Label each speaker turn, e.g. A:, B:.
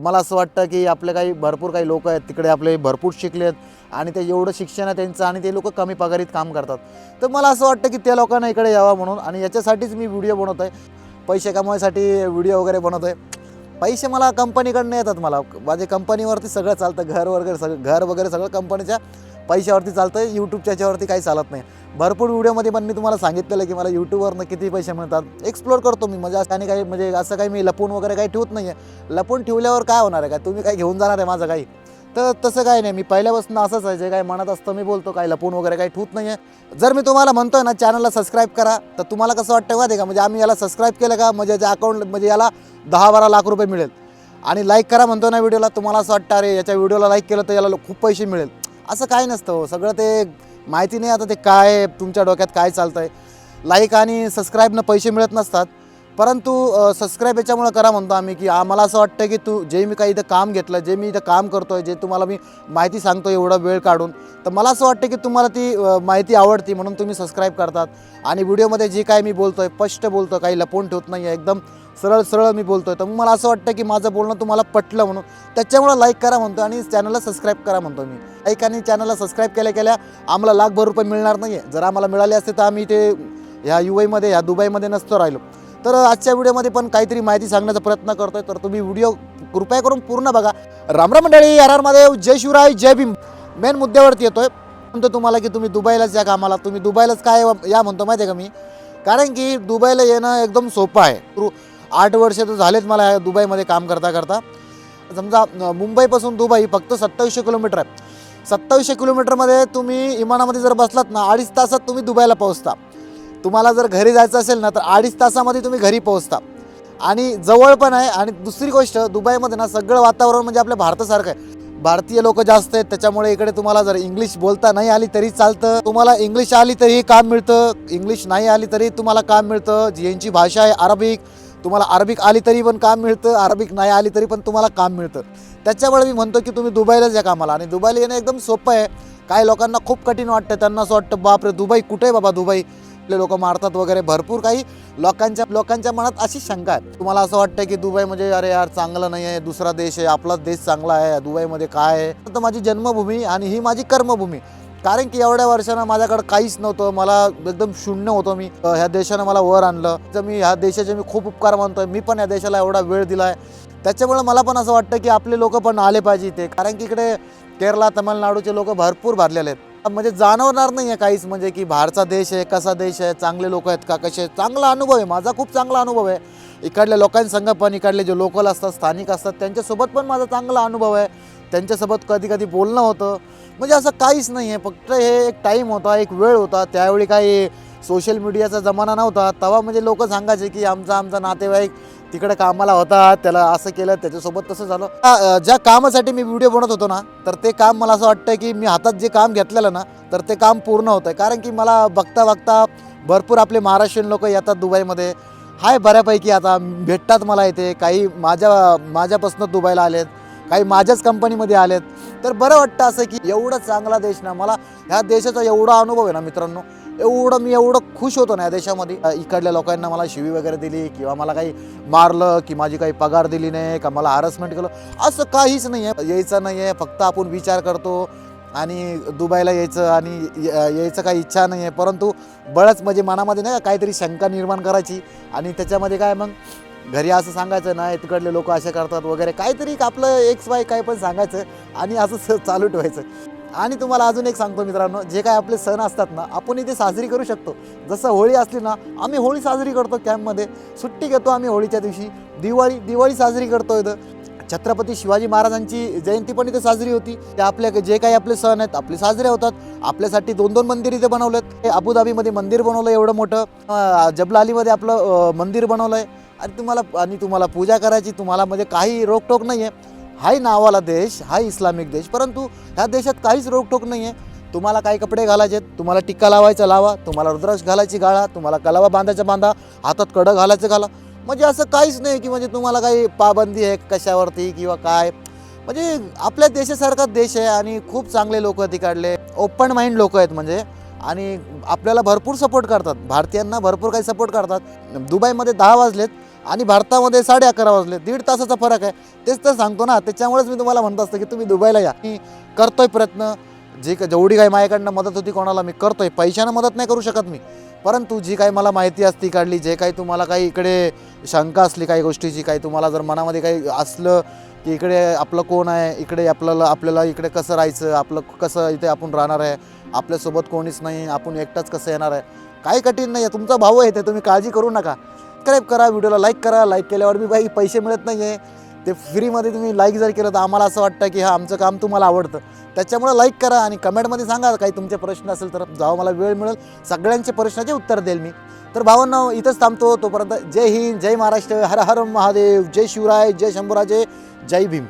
A: मला असं वाटतं की आपले काही भरपूर काही लोक आहेत तिकडे आपले भरपूर शिकले आहेत आणि ते एवढं शिक्षण आहे त्यांचं आणि ते लोक कमी पगारीत काम करतात. तर मला असं वाटतं की त्या लोकांना इकडे यावं म्हणून आणि याच्यासाठीच मी व्हिडिओ बनवतो आहे. पैसे कमवायसाठी व्हिडिओ वगैरे बनवतो आहे. पैसे मला कंपनीकडनं येतात मला. माझे कंपनीवरती सगळं चालतं. घर वगैरे सगळं घर वगैरे सगळं कंपनीच्या पैशावरती चालतं यूट्यूबच्या याच्यावरती काही चालत नाही. भरपूर व्हिडिओमध्ये पण मी तुम्हाला सांगितलेलं आहे की मला यूट्यूबवरनं किती पैसे मिळतात. एक्सप्लोर करतो मी. म्हणजे आणि काही म्हणजे असं काही मी लपून वगैरे काही ठेवत नाही आहे लपून ठेवल्यावर काय होणार आहे? काय तुम्ही काय घेऊन जाणार आहे माझं काही? तर तसं काही नाही. मी पहिल्यापासून असंच आहे. जे काय म्हणत असतं मी बोलतो. काही लपून वगैरे काही ठेवत नाही आहे जर मी तुम्हाला म्हणतोय ना चॅनलला सबस्क्राईब करा तर तुम्हाला कसं वाटतं माहिती आहे का? म्हणजे आम्ही याला सबस्क्राईब केलं का? म्हणजे ज्या अकाउंट म्हणजे याला दहा बारा लाख रुपये मिळेल. आणि लाईक करा म्हणतो ना व्हिडिओला तुम्हाला असं वाटतं अरे याच्या व्हिडिओला लाईक केलं तर याला खूप पैसे मिळेल. असं काही नसतं हो. सगळं ते माहिती नाही आता ते काय तुमच्या डोक्यात काय चालतं आहे लाईक आणि सबस्क्राईबनं पैसे मिळत नसतात परंतु सबस्क्राईब याच्यामुळं करा म्हणतो आम्ही की आम्हाला असं वाटतं की तू जे मी काही इथं काम घेतलं जे मी इथं काम करतो आहे जे तुम्हाला मी माहिती सांगतो एवढा वेळ काढून तर मला असं वाटतं की तुम्हाला ती माहिती आवडती म्हणून तुम्ही सबस्क्राईब करतात. आणि व्हिडिओमध्ये जे काय मी बोलतो आहे स्पष्ट बोलतो काही लपवून ठेवत नाही आहे एकदम सरळ सरळ मी बोलतो आहे तर मग मला असं वाटतं की माझं बोलणं तुम्हाला पटलं म्हणून त्याच्यामुळं लाईक करा म्हणतो आणि चॅनलला सबस्क्राईब करा म्हणतो मी. लाईक आणि चॅनलला सबस्क्राईब केल्या केल्या आम्हाला लाखभर रुपये मिळणार नाही आहे जर आम्हाला मिळाले असते तर आम्ही ते ह्या यू आयमध्ये ह्या दुबईमध्ये नसतो राहिलो. तर आजच्या व्हिडिओमध्ये पण काहीतरी माहिती सांगण्याचा प्रयत्न करतोय. तर तुम्ही व्हिडिओ कृपया करून पूर्ण बघा. रामराम मंडळी आर आर महादेव जय शिवराय जय भीम. मेन मुद्द्यावरती येतोय. म्हणतो तुम्हाला की तुम्ही दुबईलाच या कामाला. तुम्ही दुबईलाच काय या म्हणतो माहिती आहे का मी? कारण की दुबईला येणं एकदम सोपं आहे. आठ वर्ष तर झालेत मला या दुबईमध्ये काम करता करता. समजा मुंबईपासून दुबई फक्त सत्तावीसशे किलोमीटर आहे. सत्तावीसशे किलोमीटरमध्ये तुम्ही विमानामध्ये जर बसलात ना अडीच तासात तुम्ही दुबईला पोहोचता. तुम्हाला जर घरी जायचं असेल ना तर अडीच तासामध्ये तुम्ही घरी पोहोचता. आणि जवळ पण आहे आणि दुसरी गोष्ट दुबईमध्ये ना सगळं वातावरण म्हणजे आपल्या भारतासारखं आहे. भारतीय लोक जास्त आहेत त्याच्यामुळे इकडे तुम्हाला जर इंग्लिश बोलता नाही आली तरी चालतं. तुम्हाला इंग्लिश आली तरी काम मिळतं. इंग्लिश नाही आली तरी तुम्हाला काम मिळतं. ज्यांची भाषा आहे अरबिक तुम्हाला अरबिक आली तरी पण काम मिळतं. अरबिक नाही आली तरी पण तुम्हाला काम मिळतं. त्याच्यामुळे मी म्हणतो की तुम्ही दुबईलाच या कामाला. आणि दुबईला येणं एकदम सोपं आहे. काही लोकांना खूप कठीण वाटतं. त्यांना असं वाटतं बापरे दुबई कुठे आहे बाबा दुबई? आपले लोक मारतात वगैरे भरपूर काही. लोकांच्या लोकांच्या मनात अशी शंका आहे. तुम्हाला असं वाटतं की दुबई म्हणजे अरे यार चांगलं नाही आहे दुसरा देश आहे आपलाच देश चांगला आहे दुबईमध्ये काय आहे? तर माझी जन्मभूमी आणि ही माझी कर्मभूमी. कारण की एवढ्या वर्षानं माझ्याकडे काहीच नव्हतं मला एकदम शून्य होतो मी. ह्या देशानं मला वर आणलं. तर मी ह्या देशाचे मी खूप उपकार मानतोय. मी पण या देशाला एवढा वेळ दिला आहे त्याच्यामुळे मला पण असं वाटतं की आपले लोक पण आले पाहिजे इथे. कारण की इकडे केरला तमिळनाडूचे लोक भरपूर भरलेले आहेत. म्हणजे जाणवणार नाही आहे काहीच. म्हणजे की बाहेरचा देश आहे कसा देश आहे चांगले लोक आहेत का कसे चांगला अनुभव आहे. माझा खूप चांगला अनुभव आहे. इकडल्या लोकांसंग पण इकडले जे लोकल असतात स्थानिक असतात त्यांच्यासोबत पण माझा चांगला अनुभव आहे. त्यांच्यासोबत कधी कधी बोलणं होतं. म्हणजे असं काहीच नाही आहे फक्त हे एक टाईम होता एक वेळ होता. त्यावेळी काही सोशल मीडियाचा जमाना नव्हता. तेव्हा म्हणजे लोक सांगायचे की आमचा आमचा नातेवाईक तिकडे कामाला होता त्याला असं केलं त्याच्यासोबत तसं झालं. ज्या कामासाठी मी व्हिडिओ बनवत होतो ना तर ते काम मला असं वाटतं की मी हातात जे काम घेतलेलं ना तर ते काम पूर्ण होतं कारण की मला बघता बघता भरपूर आपले महाराष्ट्रीयन लोक येतात दुबईमध्ये. हाय बऱ्यापैकी आता भेटतात मला इथे. काही माझ्या माझ्यापासून दुबईला आलेत काही माझ्याच कंपनीमध्ये आलेत. तर बरं वाटतं असं की एवढा चांगला देश ना मला ह्या देशाचा एवढा अनुभव आहे ना मित्रांनो. एवढं मी एवढं खुश होतो ना या देशामध्ये. इकडल्या लोकांना मला शिवी वगैरे दिली किंवा मला काही मारलं की माझी काही पगार दिली नाही का मला हॅरसमेंट केलं. असं काहीच नाही आहे यायचं नाही आहे फक्त आपण विचार करतो आणि दुबईला यायचं आणि यायचं काही इच्छा नाही आहे परंतु बळच म्हणजे मनामध्ये नाही का काहीतरी शंका निर्माण करायची आणि त्याच्यामध्ये काय मग घरी असं सांगायचं नाही तिकडले लोक असे करतात वगैरे काहीतरी आपलं एक्स वाय काय पण सांगायचं आणि असं स- चालू ठेवायचं. आणि तुम्हाला अजून एक सांगतो मित्रांनो जे काय आपले सण असतात ना आपण इथे साजरी करू शकतो. जसं होळी असली ना आम्ही होळी साजरी करतो कॅम्पमध्ये. सुट्टी घेतो आम्ही होळीच्या दिवशी. दिवाळी दिवाळी साजरी करतो इथं. छत्रपती शिवाजी महाराजांची जयंती पण इथे साजरी होती. ते आपल्या जे काही आपले सण आहेत आपले साजरे होतात. आपल्यासाठी दोन दोन मंदिर इथे बनवलेत. हे अबुधाबीमध्ये मंदिर बनवलं एवढं मोठं. जबला जबलालीमध्ये आपलं मंदिर बनवलं आहे आणि तुम्हाला आणि तुम्हाला पूजा करायची तुम्हाला म्हणजे काही रोकटोक नाही आहे हाही नावाला देश हा इस्लामिक देश परंतु ह्या देशात काहीच रोकटोक नाही आहे तुम्हाला काही कपडे घालायचे आहेत, तुम्हाला टिक्का लावायचा लावा तुम्हाला रुद्राक्ष घालायची गाळा तुम्हाला कलावा बांधायचा बांधा हातात कडं घालायचं घाला. म्हणजे असं काहीच नाही की म्हणजे तुम्हाला काही पाबंदी आहे कशावरती किंवा काय. म्हणजे आपल्या देशासारखा देश आहे आणि खूप चांगले लोक तिकडले ओपन माइंड लोक आहेत म्हणजे. आणि आपल्याला भरपूर सपोर्ट करतात भारतीयांना भरपूर काही सपोर्ट करतात. दुबईमध्ये दहा वाजलेत आणि भारतामध्ये साडे अकरा वाजले. दीड तासाचा फरक आहे. तेच तर सांगतो ना त्याच्यामुळेच मी तुम्हाला म्हणत असतो की तुम्ही दुबईला या. मी करतोय प्रयत्न. जे का जेवढी काही माझ्याकडनं मदत होती कोणाला मी करतोय. पैशानं मदत नाही करू शकत मी. परंतु जी काही मला माहिती असती काढली जे काही तुम्हाला काही इकडे शंका असली काही गोष्टीची काही तुम्हाला जर मनामध्ये काही असलं की इकडे आपलं कोण आहे इकडे आपल्याला आपल्याला इकडे कसं राहायचं आपलं कसं इथे आपण राहणार आहे आपल्यासोबत कोणीच नाही आपण एकटाच कसं येणार आहे? काही कठीण नाही आहे तुमचा भाऊ आहे ते तुम्ही काळजी करू नका. सबस्क्राईब करा व्हिडिओला लाईक करा. लाईक केल्यावर बी बाई पैसे मिळत नाही आहे ते फ्रीमध्ये तुम्ही लाईक जर केलं तर आम्हाला असं वाटतं की हा आमचं काम तुम्हाला आवडतं. त्याच्यामुळे लाईक करा आणि कमेंटमध्ये सांगा काही तुमचे प्रश्न असेल तर जेव्हा मला वेळ मिळेल. सगळ्यांचे प्रश्नाचे उत्तर देईल मी. तर भावांना इथंच थांबतो. तोपर्यंत जय हिंद जय महाराष्ट्र. हर हर महादेव. जय शिवराय जय शंभूराजे. जय भीम.